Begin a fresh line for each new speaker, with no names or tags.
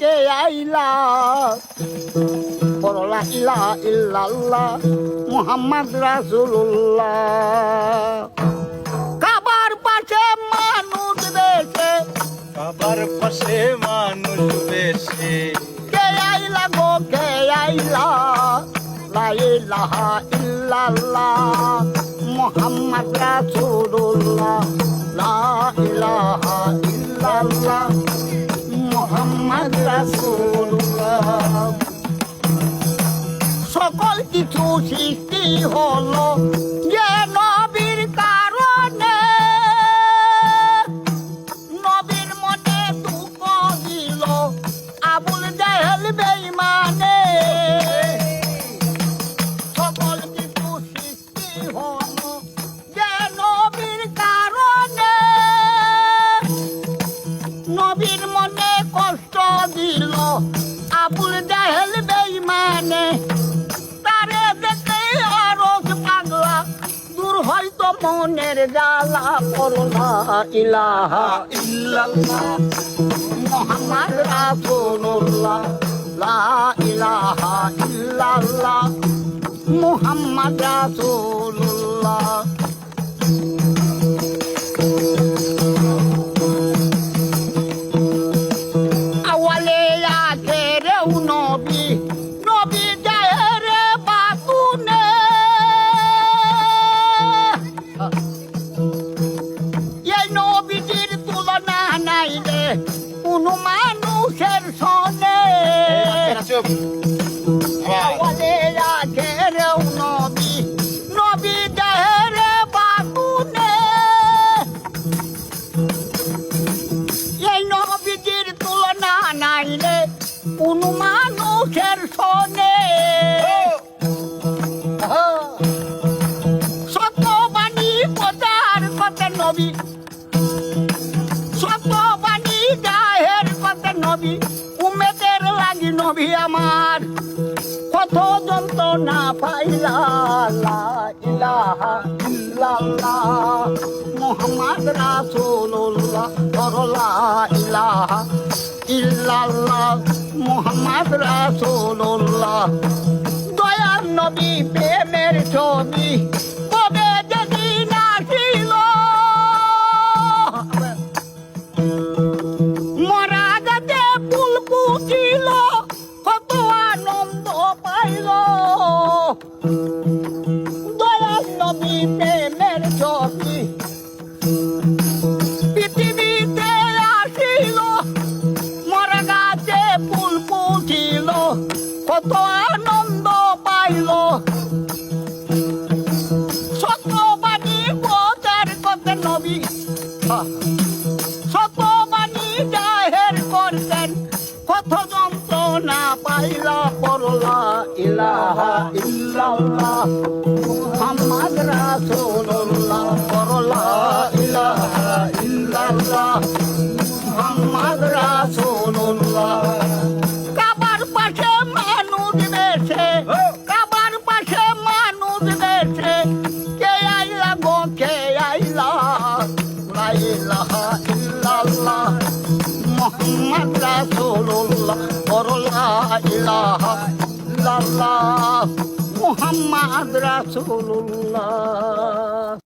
কে আইলা পরলা ইলা ইল্লাল্লাহ মুহাম্মদ রাসূলুল্লাহ। কাবার পাশে মানুষ বেশে।
কাবার পাশে মানুষ বেশি।
কে আইলা গো কে আইলা? লা ইলাহা ইল্লাল্লাহ মুহাম্মদ রাসূলুল্লাহ। লা ইলাহা ইল্লাল্লাহ মুহাম্মদ রাসূলুল্লাহ সকল কিছু সৃষ্টি হলো যে নবীর কারণে। নবীর মনে দুঃখ দিল আবুল জাহেল সকল কিছু সৃষ্টি হলো যে নবীর কারণে। নবীর মনে কষ্ট দিল। আবুল জাহেল বেঈমানে, তারে দেখে আরোগ পাগলা, দূর হয়তো মনের জ্বালা করলা ইলাহা
ইল্লাল্লাহ।
মোহাম্মদ রাসূলুল্লাহ, লা ইলাহা ইল্লাল্লাহ। মুহাম্মদ রাসূলুল্লাহ।
আবার
আওয়ালে আখেরেও নবী নবী যায় রে বাতুনে এই নবীজির তুলনা নাই রে কোনো মানুষের সনে সত্যবাণী প্রচার নবী। সত্যবাণী জাহের করতে নবী। উমেদের লাগি নবী আমার। কত যন্ত্রণা পাইলা ইলাহা ইল্লাল্লাহ। মুহাম্মদ রাসূলুল্লাহ করলা ইলাহা ইল্লাল্লাহ। মুহাম্মদ রাসূলুল্লাহ, দয়ার নবী, প্রেমের ছবি। ফুটিল কত আনন্দ পাইল। দয়াল নবী পৃথিবীতে আসিল মরা গাছে ফুল ফুটিল আনন্দ পাইল। যন্ত্রণা পাইলা পড়লা ইলাহা ইল্লাল্লাহ। মুহাম্মদ রাসূলুল্লাহ। মুহাম্মদ রাসূলুল্লাহ করলা ইলাহা ইল্লাল্লাহ মুহাম্মদ রাসূলুল্লাহ।